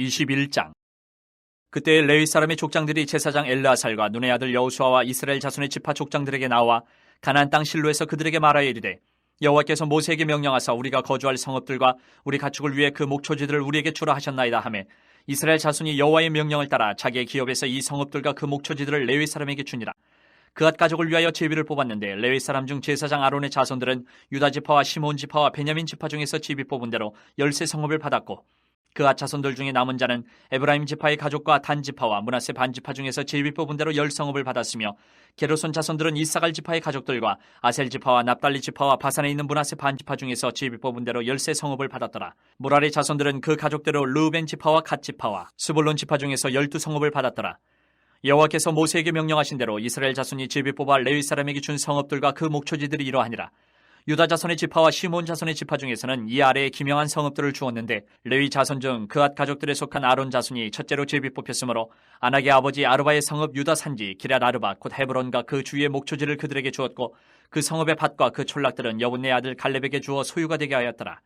21장. 그때 레위 사람의 족장들이 제사장 엘르아살과 눈의 아들 여호수아와 이스라엘 자손의 지파 족장들에게 나와 가나안 땅 실로에서 그들에게 말하여 이르되 여호와께서 모세에게 명령하사 우리가 거주할 성읍들과 우리 가축을 위해 그 목초지들을 우리에게 주라 하셨나이다 하매 이스라엘 자손이 여호와의 명령을 따라 자기의 기업에서 이 성읍들과 그 목초지들을 레위 사람에게 주니라. 그앗 가족을 위하여 제비를 뽑았는데 레위 사람 중 제사장 아론의 자손들은 유다 지파와 시몬 지파와 베냐민 지파 중에서 제비 뽑은 대로 열세 성읍을 받았고 그앗 자손들 중에 남은 자는 에브라임 지파의 가족과 단 지파와 문하세 반 지파 중에서 제비 뽑은 대로 열 성읍을 받았으며 게르손 자손들은 이사갈 지파의 가족들과 아셀 지파와 납달리 지파와 바산에 있는 문하세 반 지파 중에서 제비 뽑은 대로 열세 성읍을 받았더라. 무라리 자손들은 그 가족대로 르우벤 지파와 갓 지파와 스불론 지파 중에서 열두 성읍을 받았더라. 여호와께서 모세에게 명령하신 대로 이스라엘 자손이 제비 뽑아 레위 사람에게 준 성읍들과 그 목초지들이 이러하니라. 유다 자손의 지파와 시몬 자손의 지파 중에서는 이 아래에 기명한 성읍들을 주었는데 레위 자손 중 그앗 가족들에 속한 아론 자손이 첫째로 제비 뽑혔으므로 아낙의 아버지 아르바의 성읍 유다 산지 기랏 아르바 곧 헤브론과 그 주위의 목초지를 그들에게 주었고 그 성읍의 밭과 그 촌락들은 여분네 아들 갈렙에게 주어 소유가 되게 하였더라.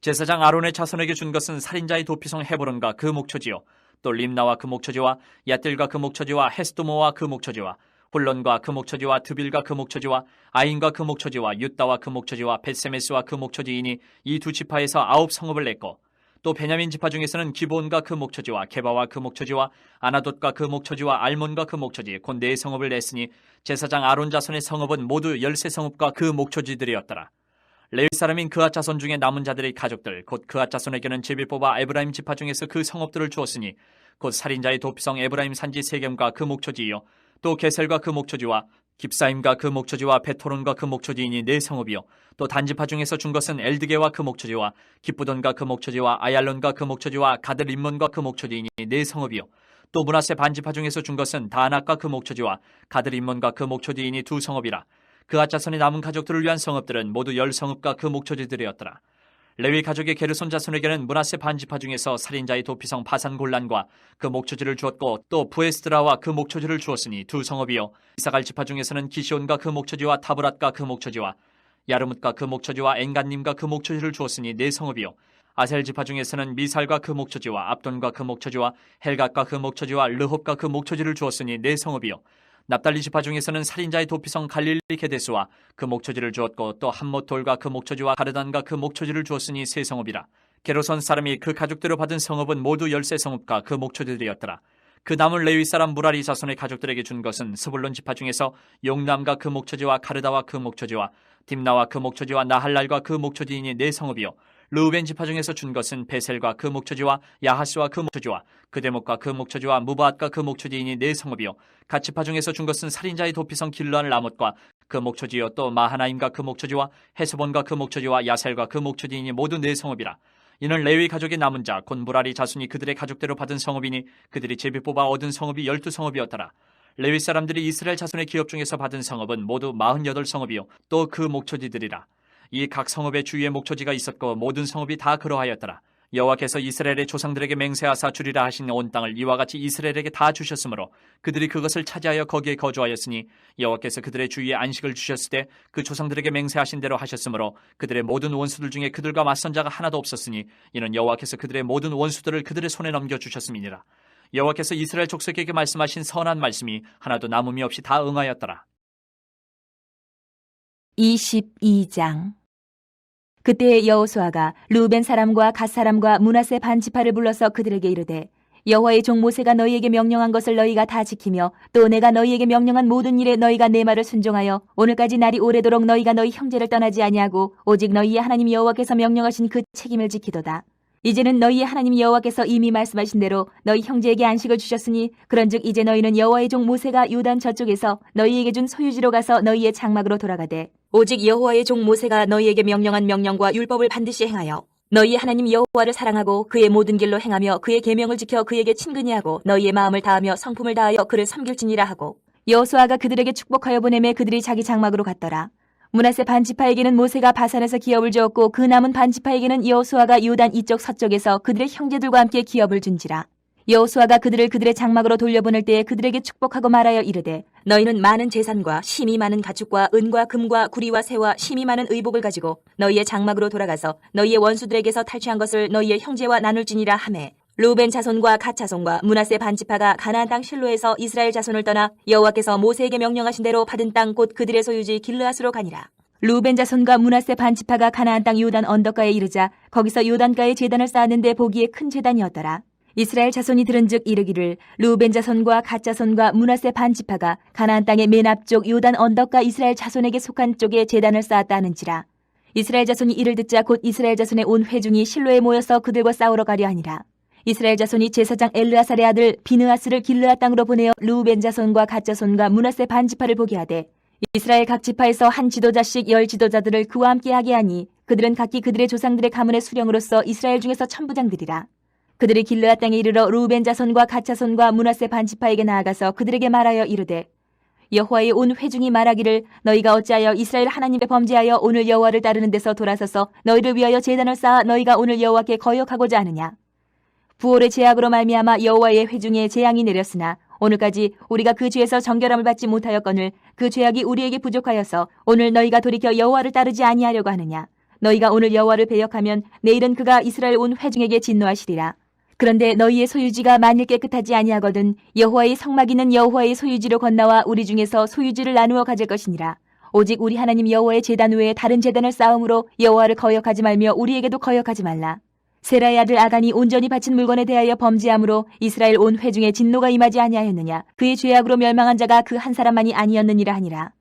제사장 아론의 자손에게 준 것은 살인자의 도피성 헤브론과 그 목초지요 또 림나와 그 목초지와 야뜰과 그 목초지와 헤스도모와 그 목초지와 홀론과 그 목초지와 드빌과 그 목초지와 아인과 그 목초지와 유다와 그 목초지와 베세메스와 그 목초지이니 이 두 지파에서 아홉 성읍을 냈고 또 베냐민 지파 중에서는 기본과 그 목초지와 게바와 그 목초지와 아나돗과 그 목초지와 알몬과 그 목초지 곧 네 성읍을 냈으니 제사장 아론 자손의 성읍은 모두 열세 성읍과 그 목초지들이었더라. 레위 사람인 그앗 자손 중에 남은 자들의 가족들 곧 그앗 자손에게는 제비 뽑아 에브라임 지파 중에서 그 성읍들을 주었으니 곧 살인자의 도피성 에브라임 산지 세겜과 그 목초지이요 또 게셀과 그 목초지와 깁사임과 그 목초지와 베토론과 그 목초지이니 네 성읍이요. 또 단지파 중에서 준 것은 엘드게와 그 목초지와 기쁘돈과 그 목초지와 아얄론과 그 목초지와 가드림몬과 그 목초지이니 네 성읍이요. 또 문하세 반지파 중에서 준 것은 다낙과 그 목초지와 가드림몬과 그 목초지이니 두 성읍이라. 그앗 자손의 남은 가족들을 위한 성읍들은 모두 열 성읍과 그 목초지들이었더라. 레위 가족의 게르손 자손에게는 문하세 반지파 중에서 살인자의 도피성 바산 골란과 그 목초지를 주었고 또 부에스드라와 그 목초지를 주었으니 두 성읍이요. 이사갈 지파 중에서는 기시온과 그 목초지와 타브랏과 그 목초지와 야르뭇과 그 목초지와 엥간님과 그 목초지를 주었으니 네 성읍이요. 아셀 지파 중에서는 미살과 그 목초지와 압돈과 그 목초지와 헬갓과 그 목초지와 르홉과 그 목초지를 주었으니 네 성읍이요 납달리 지파 중에서는 살인자의 도피성 갈릴리 게데스와 그 목초지를 주었고 또 한모톨과 그 목초지와 가르단과 그 목초지를 주었으니 세 성읍이라. 게로선 사람이 그 가족대로 받은 성읍은 모두 열세 성읍과 그 목초지들이었더라. 그 남은 레위 사람 무라리 자손의 가족들에게 준 것은 스불론 지파 중에서 용남과 그 목초지와 가르다와 그 목초지와 딥나와 그 목초지와 나할랄과 그 목초지이니 네 성읍이요 르우벤 지파 중에서 준 것은 베셀과 그 목초지와 야하스와 그 목초지와 그 대목과 그 목초지와 무바앗과 그 목초지이니 네 성읍이요. 갓 지파 중에서 준 것은 살인자의 도피성 길르한 라못과 그 목초지요. 또 마하나임과 그 목초지와 헤스본과 그 목초지와 야셀과 그 목초지이니 모두 네 성읍이라. 이는 레위 가족의 남은 자 곧 무라리 자손이 그들의 가족대로 받은 성읍이니 그들이 제비 뽑아 얻은 성읍이 열두 성읍이었더라. 레위 사람들이 이스라엘 자손의 기업 중에서 받은 성읍은 모두 마흔여덟 성읍이요. 또 그 목초지들이라 이 각 성읍의 주위에 목초지가 있었고 모든 성읍이 다 그러하였더라. 여호와께서 이스라엘의 조상들에게 맹세하사 주리라 하신 온 땅을 이와 같이 이스라엘에게 다 주셨으므로 그들이 그것을 차지하여 거기에 거주하였으니 여호와께서 그들의 주위에 안식을 주셨을 때 그 조상들에게 맹세하신 대로 하셨으므로 그들의 모든 원수들 중에 그들과 맞선 자가 하나도 없었으니 이는 여호와께서 그들의 모든 원수들을 그들의 손에 넘겨 주셨음이니라. 여호와께서 이스라엘 족속에게 말씀하신 선한 말씀이 하나도 남음이 없이 다 응하였더라. 22장 그때 여호수아가 루벤 사람과 갓 사람과 문하세 반지파를 불러서 그들에게 이르되 여호와의 종 모세가 너희에게 명령한 것을 너희가 다 지키며 또 내가 너희에게 명령한 모든 일에 너희가 내 말을 순종하여 오늘까지 날이 오래도록 너희가 너희 형제를 떠나지 아니하고 오직 너희의 하나님 여호와께서 명령하신 그 책임을 지키도다. 이제는 너희의 하나님 여호와께서 이미 말씀하신 대로 너희 형제에게 안식을 주셨으니 그런즉 이제 너희는 여호와의 종 모세가 요단 저쪽에서 너희에게 준 소유지로 가서 너희의 장막으로 돌아가되 오직 여호와의 종 모세가 너희에게 명령한 명령과 율법을 반드시 행하여 너희 하나님 여호와를 사랑하고 그의 모든 길로 행하며 그의 계명을 지켜 그에게 친근히 하고 너희의 마음을 다하며 성품을 다하여 그를 섬길지니라 하고 여호수아가 그들에게 축복하여 보내매 그들이 자기 장막으로 갔더라. 문하세 반지파에게는 모세가 바산에서 기업을 주었고 그 남은 반지파에게는 여호수아가 요단 이쪽 서쪽에서 그들의 형제들과 함께 기업을 준지라. 여호수아가 그들을 그들의 장막으로 돌려보낼 때에 그들에게 축복하고 말하여 이르되 너희는 많은 재산과 심이 많은 가축과 은과 금과 구리와 새와 심이 많은 의복을 가지고 너희의 장막으로 돌아가서 너희의 원수들에게서 탈취한 것을 너희의 형제와 나눌지니라 하매 루벤 자손과 갓 자손과 문하세 반지파가 가나안 땅 실로에서 이스라엘 자손을 떠나 여호와께서 모세에게 명령하신 대로 받은 땅 곧 그들의 소유지 길르앗으로 가니라. 루벤 자손과 문하세 반지파가 가나안 땅 요단 언덕가에 이르자 거기서 요단가에 제단을 쌓았는데 보기에 큰 제단이었더라. 이스라엘 자손이 들은즉 이르기를 루벤 자손과 갓 자손과 문하세 반 지파가 가나안 땅의 맨 앞쪽 요단 언덕가 이스라엘 자손에게 속한 쪽에 제단을 쌓았다 하는지라. 이스라엘 자손이 이를 듣자 곧 이스라엘 자손의 온 회중이 실로에 모여서 그들과 싸우러 가려 하니라. 이스라엘 자손이 제사장 엘르아살의 아들 비느아스를 길르앗 땅으로 보내어 루벤 자손과 갓 자손과 문하세 반 지파를 보게 하되 이스라엘 각 지파에서 한 지도자씩 열 지도자들을 그와 함께 하게 하니 그들은 각기 그들의 조상들의 가문의 수령으로서 이스라엘 중에서 천부장들이라. 그들이 길르앗 땅에 이르러 루벤 자손과 갓 자손과 문하세 반지파에게 나아가서 그들에게 말하여 이르되 여호와의 온 회중이 말하기를 너희가 어찌하여 이스라엘 하나님께 범죄하여 오늘 여호와를 따르는 데서 돌아서서 너희를 위하여 제단을 쌓아 너희가 오늘 여호와께 거역하고자 하느냐? 부올의 제약으로 말미암아 여호와의 회중에 재앙이 내렸으나 오늘까지 우리가 그 죄에서 정결함을 받지 못하였거늘 그 죄악이 우리에게 부족하여서 오늘 너희가 돌이켜 여호와를 따르지 아니하려고 하느냐? 너희가 오늘 여호와를 배역하면 내일은 그가 이스라엘 온 회중에게 진노하시리라 그런데 너희의 소유지가 만일 깨끗하지 아니하거든 여호와의 성막이는 여호와의 소유지로 건너와 우리 중에서 소유지를 나누어 가질 것이니라. 오직 우리 하나님 여호와의 제단 외에 다른 제단을 쌓음으로 여호와를 거역하지 말며 우리에게도 거역하지 말라. 세라의 아들 아간이 온전히 바친 물건에 대하여 범죄함으로 이스라엘 온 회중에 진노가 임하지 아니하였느냐? 그의 죄악으로 멸망한 자가 그 한 사람만이 아니었느니라 하니라.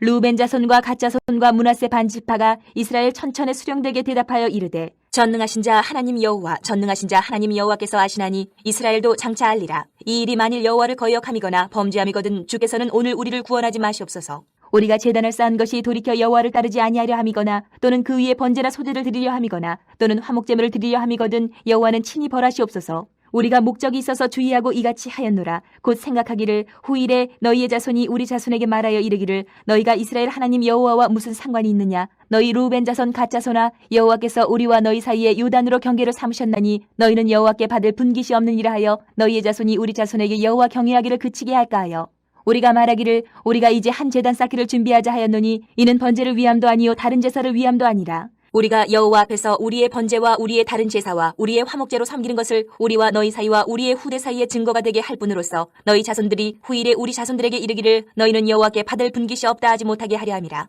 루벤 자손과 갓 자손과 문하세 반 지파가 이스라엘 천천의 수령들에게 대답하여 이르되 전능하신 자 하나님 여호와 전능하신 자 하나님 여호와께서 아시나니 이스라엘도 장차 알리라. 이 일이 만일 여호와를 거역함이거나 범죄함이거든 주께서는 오늘 우리를 구원하지 마시옵소서. 우리가 제단을 쌓은 것이 돌이켜 여호와를 따르지 아니하려 함이거나 또는 그 위에 번제나 소제를 드리려 함이거나 또는 화목제물을 드리려 함이거든 여호와는 친히 벌하시옵소서. 우리가 목적이 있어서 주의하고 이같이 하였노라. 곧 생각하기를 후일에 너희의 자손이 우리 자손에게 말하여 이르기를 너희가 이스라엘 하나님 여호와와 무슨 상관이 있느냐 너희 루벤 자손 갓 자손아 여호와께서 우리와 너희 사이에 요단으로 경계를 삼으셨나니 너희는 여호와께 받을 분깃이 없느니라 하여 너희의 자손이 우리 자손에게 여호와 경외하기를 그치게 할까 하여 우리가 말하기를 우리가 이제 한 제단 쌓기를 준비하자 하였노니 이는 번제를 위함도 아니요 다른 제사를 위함도 아니라 우리가 여호와 앞에서 우리의 번제와 우리의 다른 제사와 우리의 화목제로 섬기는 것을 우리와 너희 사이와 우리의 후대 사이의 증거가 되게 할 뿐으로써 너희 자손들이 후일에 우리 자손들에게 이르기를 너희는 여호와께 받을 분깃이 없다 하지 못하게 하려 함이라.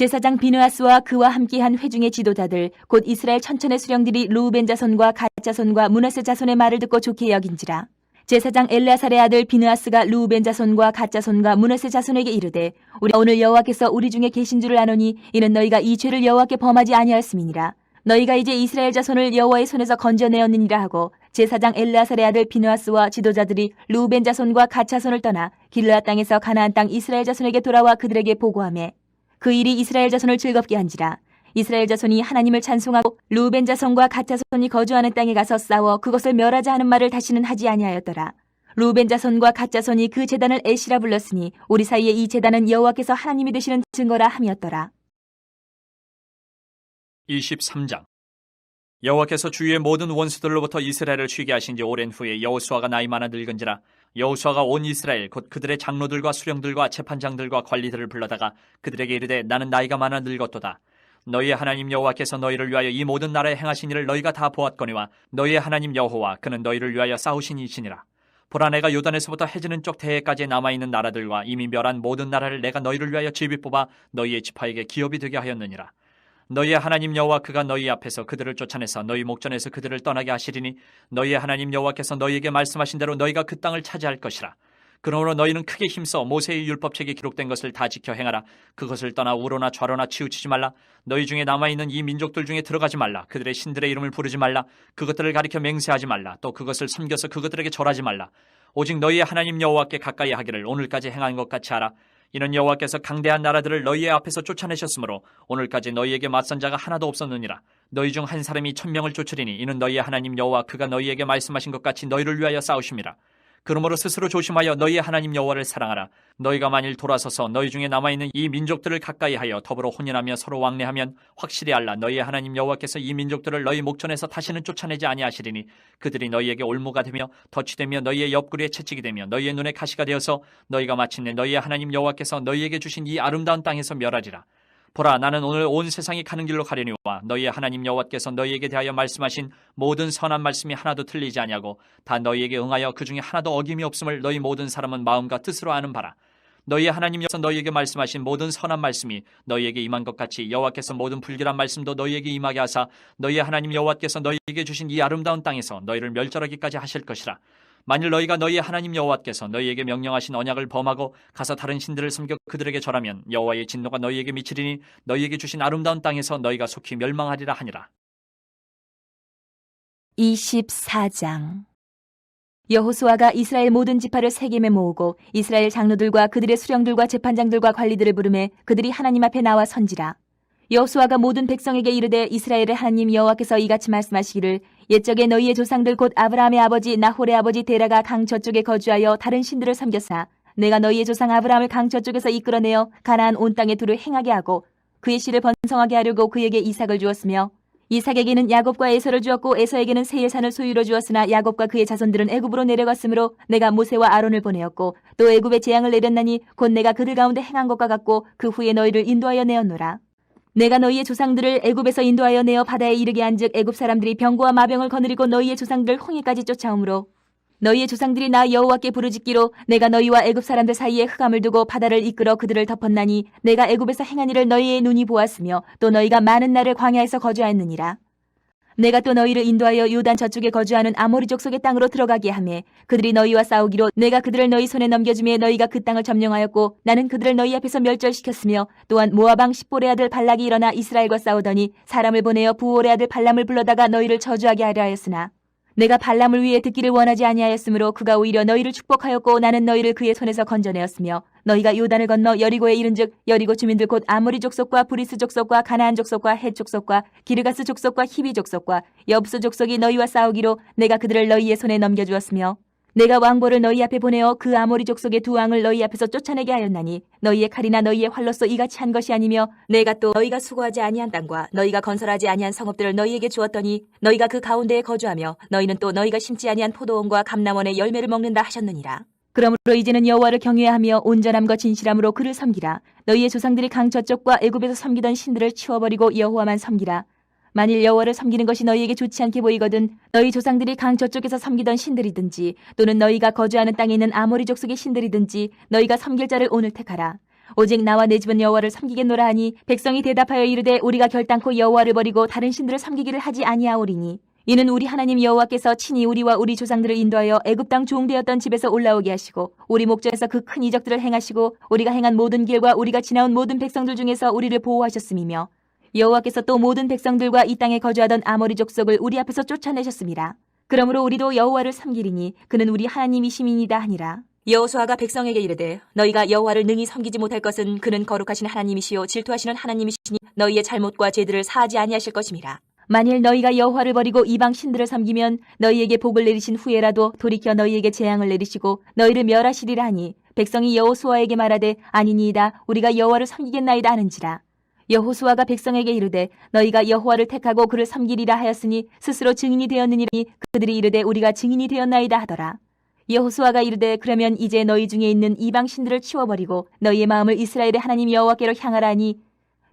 제사장 비누아스와 그와 함께한 회중의 지도자들 곧 이스라엘 천천의 수령들이 루벤 자손과 갓 자손과 문하세 자손의 말을 듣고 좋게 여긴지라. 제사장 엘레아살의 아들 비느아스가 루벤 자손과 갓 자손과 문하세 자손에게 이르되 우리 오늘 여호와께서 우리 중에 계신 줄을 아노니 이는 너희가 이 죄를 여호와께 범하지 아니하였음이니라. 너희가 이제 이스라엘 자손을 여호와의 손에서 건져내었느니라 하고 제사장 엘라살의 아들 비누아스와 지도자들이 루벤 자손과 갓 자손을 떠나 길르앗 땅에서 가나안 땅 이스라엘 자손에게 돌아와 그들에게 보고하매 그 일이 이스라엘 자손을 즐겁게 한지라. 이스라엘 자손이 하나님을 찬송하고 루벤 자손과 갓 자손이 거주하는 땅에 가서 싸워 그것을 멸하자 하는 말을 다시는 하지 아니하였더라. 루벤 자손과 갓 자손이 그 제단을 에시라 불렀으니 우리 사이에 이 제단은 여호와께서 하나님이 되시는 증거라 함이었더라. 23장. 여호와께서 주위의 모든 원수들로부터 이스라엘을 쉬게 하신 지 오랜 후에 여호수아가 나이 많아 늙은지라 여호수아가 온 이스라엘 곧 그들의 장로들과 수령들과 재판장들과 관리들을 불러다가 그들에게 이르되 나는 나이가 많아 늙었도다. 너희의 하나님 여호와께서 너희를 위하여 이 모든 나라에 행하신 일을 너희가 다 보았거니와 너희의 하나님 여호와 그는 너희를 위하여 싸우신 이시니라. 보라 내가 요단에서부터 해지는 쪽 대해까지 남아있는 나라들과 이미 멸한 모든 나라를 내가 너희를 위하여 제비 뽑아 너희의 지파에게 기업이 되게 하였느니라 너희의 하나님 여호와 그가 너희 앞에서 그들을 쫓아내서 너희 목전에서 그들을 떠나게 하시리니 너희의 하나님 여호와께서 너희에게 말씀하신 대로 너희가 그 땅을 차지할 것이라. 그러므로 너희는 크게 힘써 모세의 율법책에 기록된 것을 다 지켜 행하라. 그것을 떠나 우로나 좌로나 치우치지 말라. 너희 중에 남아있는 이 민족들 중에 들어가지 말라. 그들의 신들의 이름을 부르지 말라. 그것들을 가리켜 맹세하지 말라. 또 그것을 섬겨서 그것들에게 절하지 말라. 오직 너희의 하나님 여호와께 가까이 하기를 오늘까지 행한 것 같이 하라. 이는 여호와께서 강대한 나라들을 너희의 앞에서 쫓아내셨으므로 오늘까지 너희에게 맞선 자가 하나도 없었느니라. 너희 중 한 사람이 천명을 쫓으리니 이는 너희의 하나님 여호와 그가 너희에게 말씀하신 것 같이 너희를 위하여 싸우심이라. 그러므로 스스로 조심하여 너희의 하나님 여호와를 사랑하라. 너희가 만일 돌아서서 너희 중에 남아 있는 이 민족들을 가까이하여 더불어 혼인하며 서로 왕래하면 확실히 알라 너희의 하나님 여호와께서 이 민족들을 너희 목전에서 다시는 쫓아내지 아니하시리니 그들이 너희에게 올무가 되며 덫이 되며 너희의 옆구리에 채찍이 되며 너희의 눈에 가시가 되어서 너희가 마침내 너희의 하나님 여호와께서 너희에게 주신 이 아름다운 땅에서 멸하리라. 보라 나는 오늘 온 세상이 가는 길로 가려니와 너희의 하나님 여호와께서 너희에게 대하여 말씀하신 모든 선한 말씀이 하나도 틀리지 아니하고 다 너희에게 응하여 그 중에 하나도 어김이 없음을 너희 모든 사람은 마음과 뜻으로 아는 바라. 너희의 하나님 여호와께서 너희에게 말씀하신 모든 선한 말씀이 너희에게 임한 것 같이 여호와께서 모든 불길한 말씀도 너희에게 임하게 하사 너희의 하나님 여호와께서 너희에게 주신 이 아름다운 땅에서 너희를 멸절하기까지 하실 것이라 만일 너희가 너희의 하나님 여호와께서 너희에게 명령하신 언약을 범하고 가서 다른 신들을 섬겨 그들에게 절하면 여호와의 진노가 너희에게 미치리니 너희에게 주신 아름다운 땅에서 너희가 속히 멸망하리라 하니라. 24장 여호수아가 이스라엘 모든 지파를 세겜에 모으고 이스라엘 장로들과 그들의 수령들과 재판장들과 관리들을 부르매 그들이 하나님 앞에 나와 선지라 여호수아가 모든 백성에게 이르되 이스라엘의 하나님 여호와께서 이같이 말씀하시기를 옛적에 너희의 조상들 곧 아브라함의 아버지 나홀의 아버지 데라가 강 저쪽에 거주하여 다른 신들을 섬겼사 내가 너희의 조상 아브라함을 강 저쪽에서 이끌어내어 가나안 온 땅에 두루 행하게 하고 그의 씨를 번성하게 하려고 그에게 이삭을 주었으며 이삭에게는 야곱과 에서를 주었고 에서에게는 세일산을 소유로 주었으나 야곱과 그의 자손들은 애굽으로 내려갔으므로 내가 모세와 아론을 보내었고 또 애굽에 재앙을 내렸나니 곧 내가 그들 가운데 행한 것과 같고 그 후에 너희를 인도하여 내었노라 내가 너희의 조상들을 애굽에서 인도하여 내어 바다에 이르게 한즉 애굽 사람들이 병과 마병을 거느리고 너희의 조상들을 홍해까지 쫓아오므로 너희의 조상들이 나 여호와께 부르짖기로 내가 너희와 애굽 사람들 사이에 흑암을 두고 바다를 이끌어 그들을 덮었나니 내가 애굽에서 행한 일을 너희의 눈이 보았으며 또 너희가 많은 날을 광야에서 거주하였느니라 내가 또 너희를 인도하여 요단 저쪽에 거주하는 아모리족 속의 땅으로 들어가게 하매 그들이 너희와 싸우기로 내가 그들을 너희 손에 넘겨주매 너희가 그 땅을 점령하였고 나는 그들을 너희 앞에서 멸절시켰으며 또한 모아방 십볼의 아들 발락이 일어나 이스라엘과 싸우더니 사람을 보내어 부올의 아들 발람을 불러다가 너희를 저주하게 하려 하였으나 내가 발람을 위해 듣기를 원하지 아니하였으므로 그가 오히려 너희를 축복하였고 나는 너희를 그의 손에서 건져내었으며 너희가 요단을 건너 여리고에 이른즉 여리고 주민들 곧 아모리 족속과 브리스 족속과 가나안 족속과 헷 족속과 기르가스 족속과 히비 족속과 여브스 족속이 너희와 싸우기로 내가 그들을 너희의 손에 넘겨주었으며 내가 왕보를 너희 앞에 보내어 그 아모리 족속의 두 왕을 너희 앞에서 쫓아내게 하였나니 너희의 칼이나 너희의 활로서 이같이 한 것이 아니며 내가 또 너희가 수고하지 아니한 땅과 너희가 건설하지 아니한 성읍들을 너희에게 주었더니 너희가 그 가운데에 거주하며 너희는 또 너희가 심지 아니한 포도원과 감남원의 열매를 먹는다 하셨느니라. 그러므로 이제는 여호와를 경외하며 온전함과 진실함으로 그를 섬기라. 너희의 조상들이 강 저쪽과 애굽에서 섬기던 신들을 치워버리고 여호와만 섬기라 만일 여호와를 섬기는 것이 너희에게 좋지 않게 보이거든 너희 조상들이 강 저쪽에서 섬기던 신들이든지 또는 너희가 거주하는 땅에 있는 아모리 족속의 신들이든지 너희가 섬길 자를 오늘 택하라. 오직 나와 내 집은 여호와를 섬기겠노라 하니 백성이 대답하여 이르되 우리가 결단코 여호와를 버리고 다른 신들을 섬기기를 하지 아니하오리니 이는 우리 하나님 여호와께서 친히 우리와 우리 조상들을 인도하여 애굽 땅 종되었던 집에서 올라오게 하시고 우리 목전에서 그 큰 이적들을 행하시고 우리가 행한 모든 길과 우리가 지나온 모든 백성들 중에서 우리를 보호하셨음이며 여호와께서 또 모든 백성들과 이 땅에 거주하던 아모리 족속을 우리 앞에서 쫓아내셨습니다. 그러므로 우리도 여호와를 섬기리니 그는 우리 하나님이심이니이다 하니라. 여호수아가 백성에게 이르되 너희가 여호와를 능히 섬기지 못할 것은 그는 거룩하신 하나님이시요 질투하시는 하나님이시니 너희의 잘못과 죄들을 사하지 아니하실 것임이라. 만일 너희가 여호와를 버리고 이방 신들을 섬기면 너희에게 복을 내리신 후에라도 돌이켜 너희에게 재앙을 내리시고 너희를 멸하시리라 하니 백성이 여호수아에게 말하되 아니니이다 우리가 여호와를 섬기겠나이다 하는지라. 여호수아가 백성에게 이르되 너희가 여호와를 택하고 그를 섬기리라 하였으니 스스로 증인이 되었느니 그들이 이르되 우리가 증인이 되었나이다 하더라. 여호수아가 이르되 그러면 이제 너희 중에 있는 이방 신들을 치워버리고 너희의 마음을 이스라엘의 하나님 여호와께로 향하라니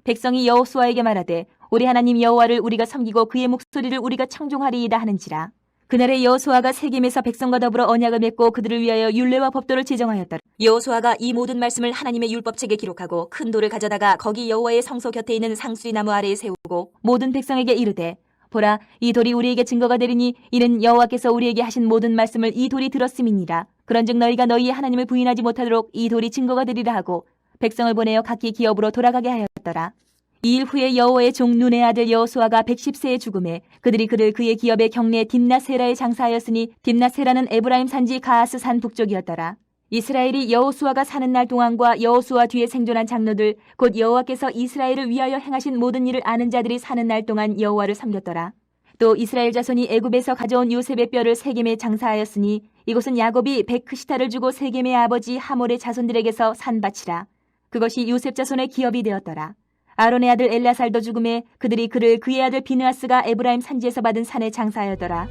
백성이 여호수아에게 말하되 우리 하나님 여호와를 우리가 섬기고 그의 목소리를 우리가 청종하리이다 하는지라. 그날에 여호수아가 세겜에서 백성과 더불어 언약을 맺고 그들을 위하여 율례와 법도를 제정하였더라. 여호수아가 이 모든 말씀을 하나님의 율법책에 기록하고 큰 돌을 가져다가 거기 여호와의 성소 곁에 있는 상수리 나무 아래에 세우고 모든 백성에게 이르되 보라 이 돌이 우리에게 증거가 되리니 이는 여호와께서 우리에게 하신 모든 말씀을 이 돌이 들었음이니라. 그런즉 너희가 너희의 하나님을 부인하지 못하도록 이 돌이 증거가 되리라 하고 백성을 보내어 각기 기업으로 돌아가게 하였더라. 이일 후에 여호와의 종 눈의 아들 여호수아가 110세에 죽음에 그들이 그를 그의 기업의 경내 딥나세라에 장사하였으니 딥나세라는 에브라임 산지 가하스 산 북쪽이었더라. 이스라엘이 여호수아가 사는 날 동안과 여호수아 뒤에 생존한 장로들 곧 여호와께서 이스라엘을 위하여 행하신 모든 일을 아는 자들이 사는 날 동안 여호와를 섬겼더라. 또 이스라엘 자손이 애굽에서 가져온 요셉의 뼈를 세겜에 장사하였으니 이곳은 야곱이 베크시타를 주고 세겜의 아버지 하몰의 자손들에게서 산 밭이라. 그것이 요셉 자손의 기업이 되었더라. 아론의 아들 엘라살도 죽음에 그들이 그를 그의 아들 비느하스가 에브라임 산지에서 받은 산에 장사하였더라.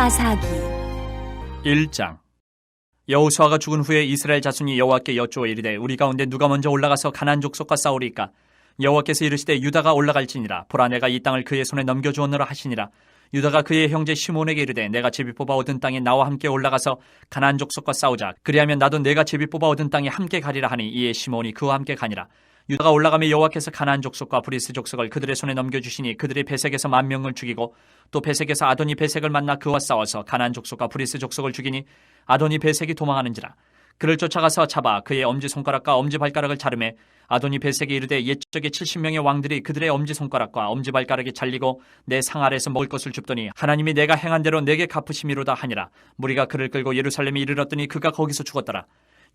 사사기. 1장. 여호수아가 죽은 후에 이스라엘 자손이 여호와께 여쭈어 이르되 우리 가운데 누가 먼저 올라가서 가나안 족속과 싸우리까? 여호와께서 이르시되 유다가 올라갈지니라. 보라 내가 이 땅을 그의 손에 넘겨 주었노라 하시니라. 유다가 그의 형제 시몬에게 이르되 내가 제비 뽑아 얻은 땅에 나와 함께 올라가서 가나안 족속과 싸우자. 그리하면 나도 내가 제비 뽑아 얻은 땅에 함께 가리라 하니 이에 시몬이 그와 함께 가니라 유다가 올라가며 여호와께서 가나안 족속과 브리스 족속을 그들의 손에 넘겨주시니 그들이 베색에서 만 명을 죽이고 또 베색에서 아도니 베색을 만나 그와 싸워서 가나안 족속과 브리스 족속을 죽이니 아도니 베색이 도망하는지라. 그를 쫓아가서 잡아 그의 엄지 손가락과 엄지 발가락을 자르매 아도니 베색이 이르되 옛적에 70명의 왕들이 그들의 엄지 손가락과 엄지 발가락이 잘리고 내 상 아래에서 먹을 것을 줍더니 하나님이 내가 행한 대로 내게 갚으심이로다 하니라. 무리가 그를 끌고 예루살렘에 이르렀더니 그가 거기서 죽었더라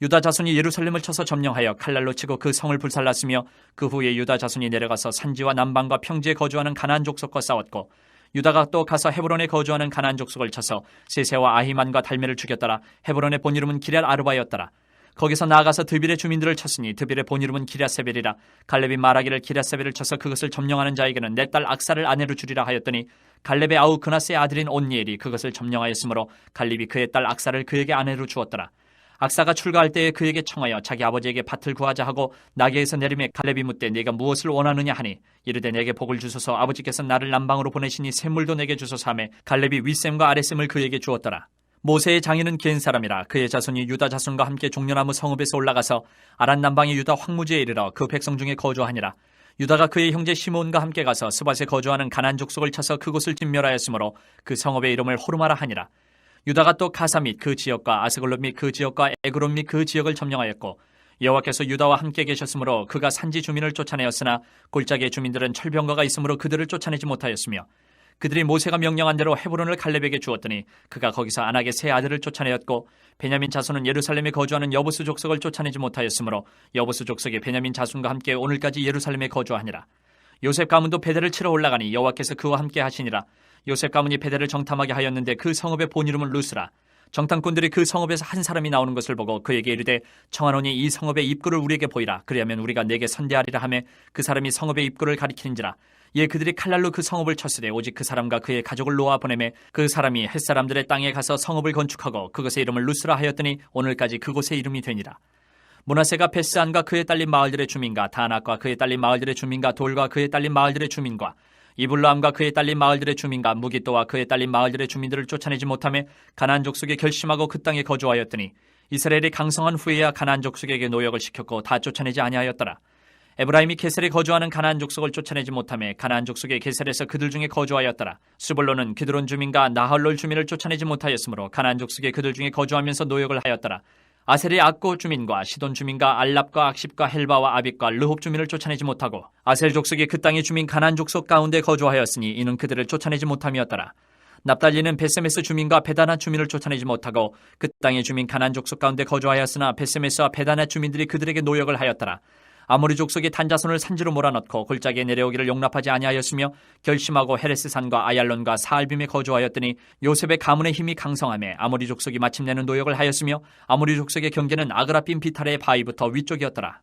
유다 자손이 예루살렘을 쳐서 점령하여 칼날로 치고 그 성을 불살랐으며 그 후에 유다 자손이 내려가서 산지와 남방과 평지에 거주하는 가나안 족속과 싸웠고 유다가 또 가서 헤브론에 거주하는 가나안 족속을 쳐서 세세와 아히만과 달메를 죽였더라. 헤브론의 본 이름은 기럇 아르바였더라. 거기서 나아가서 드빌의 주민들을 쳤으니 드빌의 본 이름은 기랴세벨이라. 갈렙이 말하기를 기랴세벨을 쳐서 그것을 점령하는 자에게는 내 딸 악사를 아내로 주리라 하였더니 갈렙의 아우 그나스의 아들인 온니엘이 그것을 점령하였으므로 갈렙이 그의 딸 악사를 그에게 아내로 주었더라 악사가 출가할 때에 그에게 청하여 자기 아버지에게 밭을 구하자 하고 나귀에서 내림에 갈렙이 묻되 네가 무엇을 원하느냐 하니? 이르되 내게 복을 주소서. 아버지께서 나를 남방으로 보내시니 샘물도 내게 주소서 하매 갈렙이 윗샘과 아랫샘을 그에게 주었더라. 모세의 장인은 겐 사람이라 그의 자손이 유다 자손과 함께 종려나무 성읍에서 올라가서 아란 남방의 유다 황무지에 이르러 그 백성 중에 거주하니라. 유다가 그의 형제 시몬과 함께 가서 스밧에 거주하는 가난 족속을 쳐서 그곳을 진멸하였으므로 그 성읍의 이름을 호르마라 하니라 유다가 또 가사 및 그 지역과 아스글론 및그 지역과 에그론 및 그 지역을 점령하였고 여호와께서 유다와 함께 계셨으므로 그가 산지 주민을 쫓아내었으나 골짜기의 주민들은 철병거가 있으므로 그들을 쫓아내지 못하였으며 그들이 모세가 명령한 대로 헤브론을 갈렙에게 주었더니 그가 거기서 안악의 세 아들을 쫓아내었고 베냐민 자손은 예루살렘에 거주하는 여부수 족속을 쫓아내지 못하였으므로 여부수 족속의 베냐민 자손과 함께 오늘까지 예루살렘에 거주하니라 요셉 가문도 베델을 치러 올라가니 여호와께서 그와 함께 하시니라. 요셉 가문이 베델을 정탐하게 하였는데 그 성읍의 본 이름은 루스라. 정탐꾼들이 그 성읍에서 한 사람이 나오는 것을 보고 그에게 이르되 청하노니 이 성읍의 입구를 우리에게 보이라. 그리하면 우리가 내게 선대하리라 하매 그 사람이 성읍의 입구를 가리키는지라. 예 그들이 칼날로 그 성읍을 쳤으되 오직 그 사람과 그의 가족을 놓아 보내매 그 사람이 햇사람들의 땅에 가서 성읍을 건축하고 그것의 이름을 루스라 하였더니 오늘까지 그곳의 이름이 되니라 문하세가 베스안과 그의 딸린 마을들의 주민과 다낙과 그의 딸린 마을들의 주민과 돌과 그의 딸린 마을들의 주민과 이블람과 그의 딸린 마을들의 주민과 무기또와 그의 딸린 마을들의 주민들을 쫓아내지 못하며 가나안 족속에 결심하고 그 땅에 거주하였더니 이스라엘이 강성한 후에야 가나안 족속에게 노역을 시켰고 다 쫓아내지 아니하였더라. 에브라임이 게셀에 거주하는 가나안 족속을 쫓아내지 못하며 가나안 족속의 게셀에서 그들 중에 거주하였더라. 수볼로는 기드론 주민과 나할롤 주민을 쫓아내지 못하였으므로 가나안 족속의 그들 중에 거주하면서 노역을 하였더라. 아셀의 악고 주민과 시돈 주민과 알랍과 악십과 헬바와 아빅과 르홉 주민을 쫓아내지 못하고 아셀 족속이 그 땅의 주민 가난 족속 가운데 거주하였으니 이는 그들을 쫓아내지 못함이었더라. 납달리는 베세메스 주민과 베다나 주민을 쫓아내지 못하고 그 땅의 주민 가난 족속 가운데 거주하였으나 베세메스와 베다나 주민들이 그들에게 노역을 하였더라. 아모리 족속이 단자손을 산지로 몰아넣고 골짜기에 내려오기를 용납하지 아니하였으며 결심하고 헤레스산과 아얄론과 사알빔에 거주하였더니 요셉의 가문의 힘이 강성함에 아모리 족속이 마침내는 노역을 하였으며 아모리 족속의 경계는 아그라빔 비타레의 바위부터 위쪽이었더라.